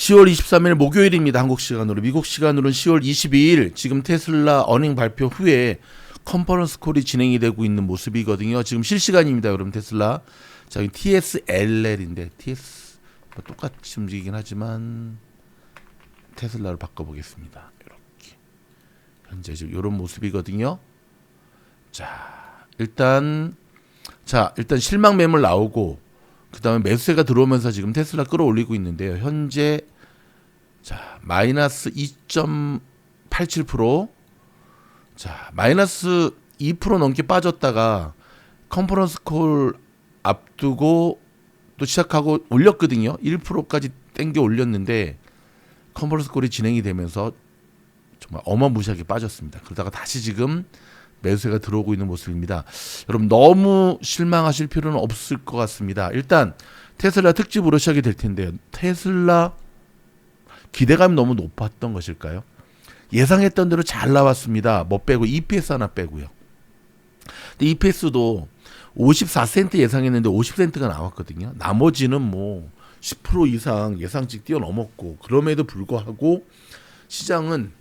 10월 23일 목요일입니다. 한국 시간으로. 미국 시간으로는 10월 22일 지금 테슬라 어닝 발표 후에 컨퍼런스 콜이 진행이 되고 있는 모습이거든요. 지금 실시간입니다. 여러분 테슬라. 자, 여기 TSLL인데 TS 뭐 똑같이 움직이긴 하지만 테슬라로 바꿔 보겠습니다. 이렇게. 현재 지금 이런 모습이거든요. 자, 일단 자, 일단 실망 매물 나오고 그다음에 매수세가 들어오면서 지금 테슬라 끌어올리고 있는데요. 현재 자, 마이너스 2.87%. 자, 마이너스 2% 넘게 빠졌다가 컨퍼런스 콜 앞두고 또 시작하고 올렸거든요. 1%까지 땡겨 올렸는데 컨퍼런스 콜이 진행이 되면서 정말 어마무시하게 빠졌습니다. 그러다가 다시 지금 매수세가 들어오고 있는 모습입니다. 여러분 너무 실망하실 필요는 없을 것 같습니다. 일단 테슬라 특집으로 시작이 될 텐데요. 테슬라 기대감이 너무 높았던 것일까요? 예상했던 대로 잘 나왔습니다. 뭐 빼고 EPS 하나 빼고요. 근데 EPS도 54센트 예상했는데 50센트가 나왔거든요. 나머지는 뭐 10% 이상 예상치 뛰어넘었고 그럼에도 불구하고 시장은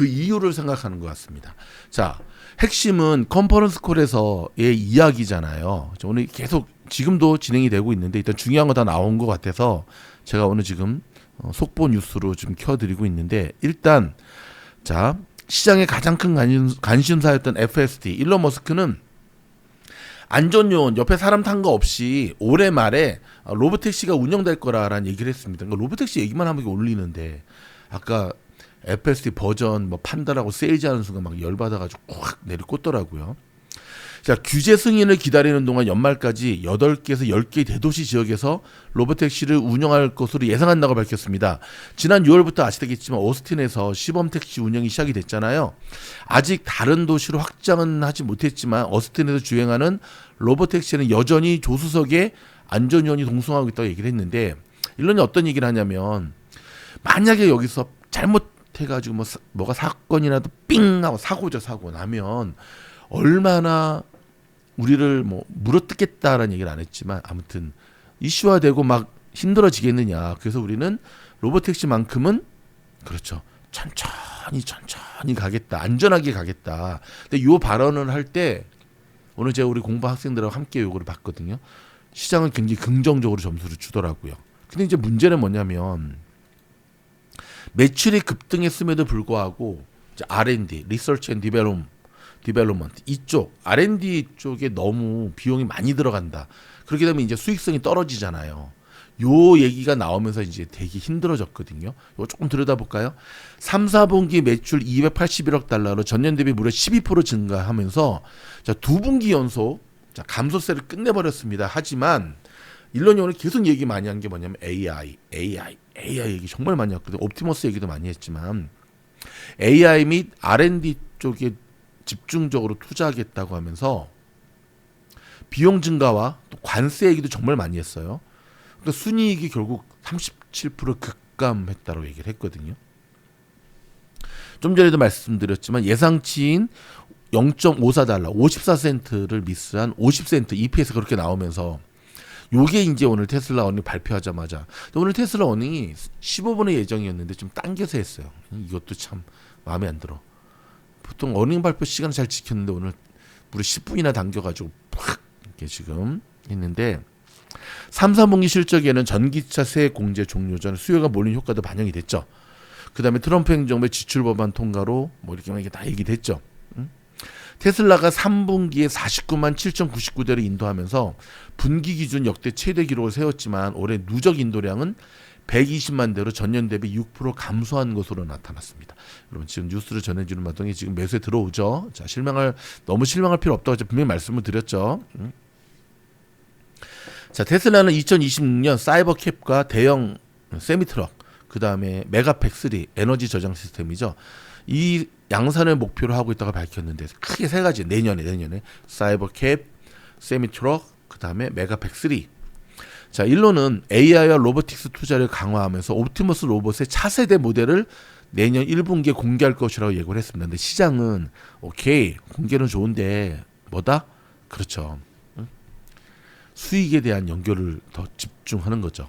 그 이유를 생각하는 것 같습니다. 자, 핵심은 컨퍼런스 콜에서의 이야기잖아요. 저 오늘 계속 지금도 진행이 되고 있는데 일단 중요한 거 다 나온 것 같아서 제가 오늘 지금 어, 속보 뉴스로 좀 켜드리고 있는데 일단 자 시장의 가장 큰 관심, 사였던 FSD 일론 머스크는 안전 요원 옆에 사람 탄 거 없이 올해 말에 로보택시가 운영될 거라라는 얘기를 했습니다. 그러니까 로보택시 얘기만 하면 올리는데 아까 FSD 버전 뭐 판다라고 세일즈하는 순간 막 열받아가지고 콱 내리꽂더라고요. 자, 규제 승인을 기다리는 동안 연말까지 8개에서 10개 대도시 지역에서 로보택시를 운영할 것으로 예상한다고 밝혔습니다. 지난 6월부터 아시다겠지만 오스틴에서 시범택시 운영이 시작이 됐잖아요. 아직 다른 도시로 확장은 하지 못했지만 오스틴에서 주행하는 로보택시는 여전히 조수석에 안전요원이 동승하고 있다고 얘기를 했는데 일론이 어떤 얘기를 하냐면 만약에 여기서 잘못 해가지고 뭐 뭐가 사건이라도 삥 하고 사고죠 사고 나면 얼마나 우리를 뭐 물어뜯겠다라는 얘기를 안 했지만 아무튼 이슈화되고 막 힘들어지겠느냐. 그래서 우리는 로보택시만큼은 그렇죠. 천천히 천천히 가겠다. 안전하게 가겠다. 근데 요 발언을 할 때 오늘 제가 우리 공부 학생들하고 함께 요거를 봤거든요. 시장은 굉장히 긍정적으로 점수를 주더라고요. 근데 이제 문제는 뭐냐면 매출이 급등했음에도 불구하고 R&D, 리서치 앤 디벨롭 디벨롭먼트 이쪽 R&D 쪽에 너무 비용이 많이 들어간다. 그렇게 되면 이제 수익성이 떨어지잖아요. 요 얘기가 나오면서 이제 되게 힘들어졌거든요. 이거 조금 들여다볼까요? 3, 4분기 매출 281억 달러로 전년 대비 무려 12% 증가하면서 자, 두 분기 연속 자, 감소세를 끝내버렸습니다. 하지만 일론이 오늘 계속 얘기 많이 한 게 뭐냐면 AI, AI, AI 얘기 정말 많이 했거든요. 옵티머스 얘기도 많이 했지만 AI 및 R&D 쪽에 집중적으로 투자하겠다고 하면서 비용 증가와 또 관세 얘기도 정말 많이 했어요. 그러니까 순이익이 결국 37% 급감했다고 얘기를 했거든요. 좀 전에도 말씀드렸지만 예상치인 0.54달러, 54센트를 미스한 50센트 EPS 그렇게 나오면서 요게 이제 오늘 테슬라 어닝 발표하자마자 오늘 테슬라 어닝이 15분의 예정이었는데 좀 당겨서 했어요. 이것도 참 마음에 안 들어. 보통 어닝 발표 시간을 잘 지켰는데 오늘 무려 10분이나 당겨가지고 팍 이렇게 지금 했는데 3, 4분기 실적에는 전기차 세액 공제 종료 전 수요가 몰린 효과도 반영이 됐죠. 그 다음에 트럼프 행정부의 지출 법안 통과로 뭐 이렇게 막 이게 다 얘기됐죠. 테슬라가 3분기에 49만 7,099대를 인도하면서 분기 기준 역대 최대 기록을 세웠지만 올해 누적 인도량은 120만 대로 전년 대비 6% 감소한 것으로 나타났습니다. 여러분 지금 뉴스를 전해주는 마당에 지금 매수에 들어오죠. 자 실망할 너무 실망할 필요 없다고 분명히 말씀을 드렸죠. 음. 자 테슬라는 2026년 사이버캡과 대형 세미트럭 그 다음에 메가팩 3 에너지 저장 시스템이죠. 이 양산을 목표로 하고 있다고 밝혔는데 크게 세 가지 내년에 내년에 사이버캡, 세미트럭, 그 다음에 메가팩 3 자, 일로는 AI와 로보틱스 투자를 강화하면서 옵티머스 로봇의 차세대 모델을 내년 1분기에 공개할 것이라고 예고를 했습니다. 근데 시장은 오케이 공개는 좋은데 뭐다? 그렇죠. 수익에 대한 연결을 더 집중하는 거죠.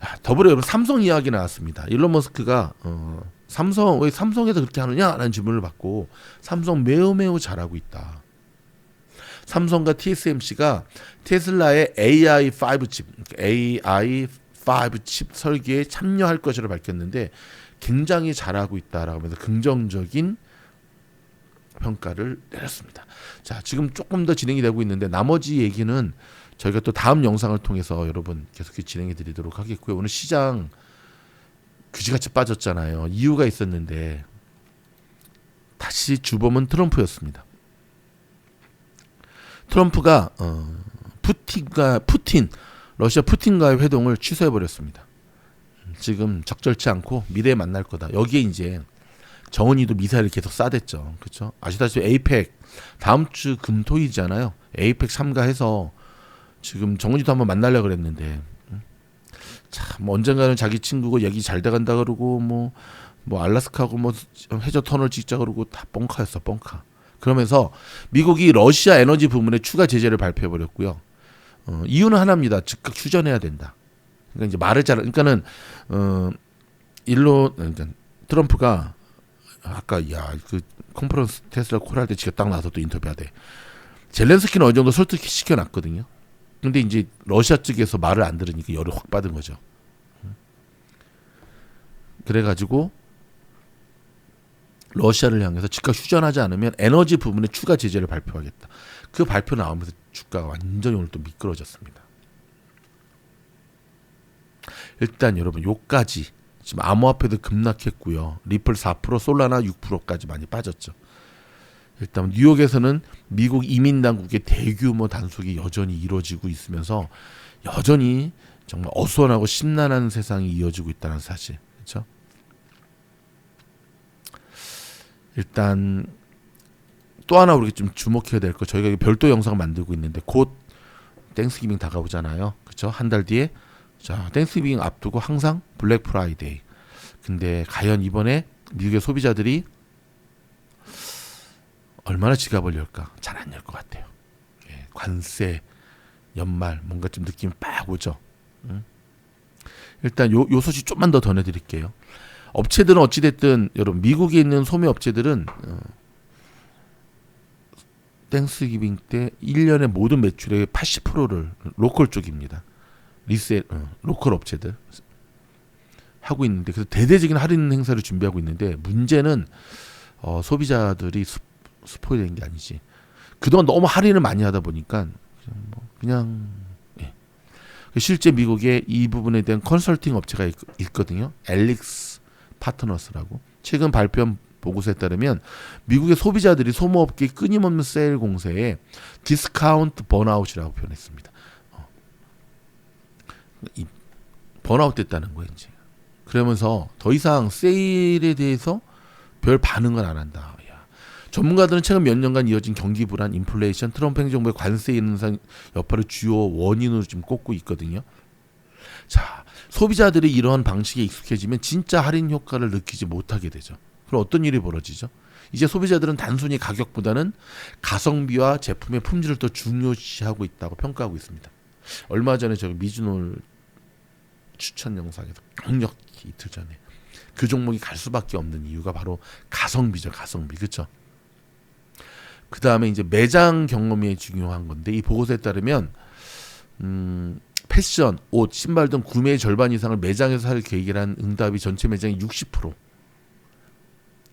아, 더불어 여러분 삼성 이야기 나왔습니다. 일론 머스크가 어, 삼성 왜 삼성에서 그렇게 하느냐라는 질문을 받고 삼성 매우 매우 잘하고 있다. 삼성과 TSMC가 테슬라의 AI5 칩, AI5 칩 설계에 참여할 것이라 밝혔는데 굉장히 잘하고 있다라고 하면서 긍정적인 평가를 내렸습니다. 자, 지금 조금 더 진행이 되고 있는데 나머지 얘기는 저희가 또 다음 영상을 통해서 여러분 계속 진행해 드리도록 하겠고요. 오늘 시장 그지같이 빠졌잖아요. 이유가 있었는데 다시 주범은 트럼프였습니다. 트럼프가 어, 푸틴과 푸틴 러시아 푸틴과의 회동을 취소해 버렸습니다. 지금 적절치 않고 미래에 만날 거다. 여기에 이제 정은이도 미사일을 계속 쏴댔죠. 그렇죠? 아시다시피 에이펙 다음 주 금토이잖아요. 에이펙 참가해서 지금 정은이도 한번 만나려 그랬는데 참뭐 언젠가는 자기 친구고 얘기 잘 돼간다 그러고 뭐뭐 뭐 알라스카고 뭐 해저 터널 짓자 그러고 다 뻥카였어 뻥카. 그러면서 미국이 러시아 에너지 부문에 추가 제재를 발표해 버렸고요. 어, 이유는 하나입니다. 즉각 휴전해야 된다. 그러니까 이제 말을 잘 그러니까는 어 일로 그러니까 트럼프가 아까 야그 컨퍼런스 테슬라 콜할 때 지가 딱 나서 또 인터뷰하대. 젤렌스키는 어느 정도 설득 시켜 놨거든요. 근데 이제 러시아 측에서 말을 안 들으니까 열을 확 받은 거죠. 그래가지고 러시아를 향해서 즉각 휴전하지 않으면 에너지 부분에 추가 제재를 발표하겠다. 그 발표 나오면서 주가가 완전히 오늘 또 미끄러졌습니다. 일단 여러분 요까지 지금 암호화폐도 급락했고요. 리플 4% 솔라나 6%까지 많이 빠졌죠. 일단 뉴욕에서는 미국 이민 당국의 대규모 단속이 여전히 이루어지고 있으면서 여전히 정말 어수선하고 심란한 세상이 이어지고 있다는 사실. 그렇죠? 일단 또 하나 우리가 좀 주목해야 될 거 저희가 별도 영상 만들고 있는데 곧 땡스기빙 다가오잖아요. 그렇죠? 한 달 뒤에 자, 땡스기빙 앞두고 항상 블랙 프라이데이. 근데 과연 이번에 미국의 소비자들이 얼마나 지갑을 열까? 잘 안 열 것 같아요. 예, 관세, 연말 뭔가 좀 느낌 빡 오죠. 응? 일단 요, 요 소식 좀만 더 전해드릴게요. 업체들은 어찌됐든 여러분 미국에 있는 소매 업체들은 어, 땡스기빙 때 1년의 모든 매출의 80%를 로컬 쪽입니다. 리셀 어, 로컬 업체들 하고 있는데 그래서 대대적인 할인 행사를 준비하고 있는데 문제는 어, 소비자들이 스, 스포일 된 게 아니지. 그동안 너무 할인을 많이 하다 보니까 그냥, 뭐 그냥 예. 실제 미국에 이 부분에 대한 컨설팅 업체가 있, 있거든요. 엘릭스 파트너스라고 최근 발표한 보고서에 따르면 미국의 소비자들이 소모업계 끊임없는 세일 공세에 디스카운트 번아웃이라고 표현했습니다. 어. 이 번아웃 됐다는 거예요, 이제. 그러면서 더 이상 세일에 대해서 별 반응을 안 한다. 야. 전문가들은 최근 몇 년간 이어진 경기 불안, 인플레이션, 트럼프 행정부의 관세 인상 여파를 주요 원인으로 좀 꼽고 있거든요. 자, 소비자들이 이러한 방식에 익숙해지면 진짜 할인 효과를 느끼지 못하게 되죠. 그럼 어떤 일이 벌어지죠? 이제 소비자들은 단순히 가격보다는 가성비와 제품의 품질을 더 중요시하고 있다고 평가하고 있습니다. 얼마 전에 저 미즈놀 추천 영상에서 강력히 이틀 전에 그 종목이 갈 수밖에 없는 이유가 바로 가성비죠, 가성비. 그렇죠? 그 다음에 이제 매장 경험이 중요한 건데 이 보고서에 따르면 음, 패션, 옷, 신발 등 구매의 절반 이상을 매장에서 살 계획이란 응답이 전체 매장의 60%.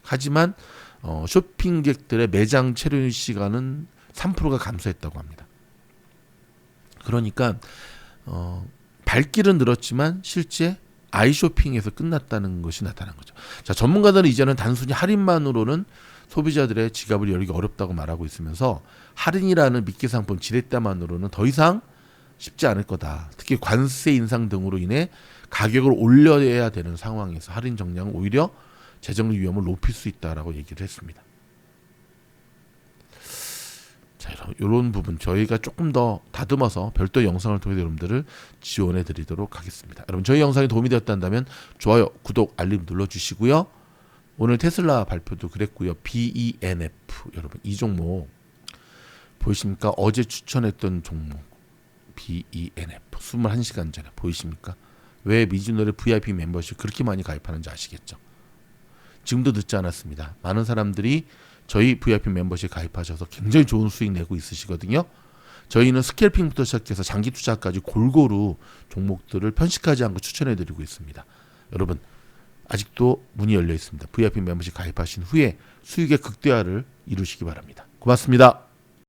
하지만 어, 쇼핑객들의 매장 체류 시간은 3%가 감소했다고 합니다. 그러니까 어, 발길은 늘었지만 실제 아이쇼핑에서 끝났다는 것이 나타난 거죠. 자, 전문가들은 이제는 단순히 할인만으로는 소비자들의 지갑을 열기 어렵다고 말하고 있으면서 할인이라는 미끼 상품 지렛대만으로는 더 이상 쉽지 않을 거다. 특히 관세 인상 등으로 인해 가격을 올려야 되는 상황에서 할인 정량은 오히려 재정 위험을 높일 수 있다라고 얘기를 했습니다. 자, 이런 부분 저희가 조금 더 다듬어서 별도 영상을 통해 여러분들을 지원해 드리도록 하겠습니다. 여러분 저희 영상이 도움이 되었다면 좋아요, 구독, 알림 눌러 주시고요. 오늘 테슬라 발표도 그랬고요. BENF 여러분 이 종목 보이십니까? 어제 추천했던 종목 BENF 21시간 전에 보이십니까? 왜 미즈노래 VIP 멤버십 그렇게 많이 가입하는지 아시겠죠? 지금도 늦지 않았습니다. 많은 사람들이 저희 VIP 멤버십 가입하셔서 굉장히 좋은 수익 내고 있으시거든요. 저희는 스캘핑부터 시작해서 장기 투자까지 골고루 종목들을 편식하지 않고 추천해 드리고 있습니다. 여러분 아직도 문이 열려 있습니다. VIP 멤버십 가입하신 후에 수익의 극대화를 이루시기 바랍니다. 고맙습니다.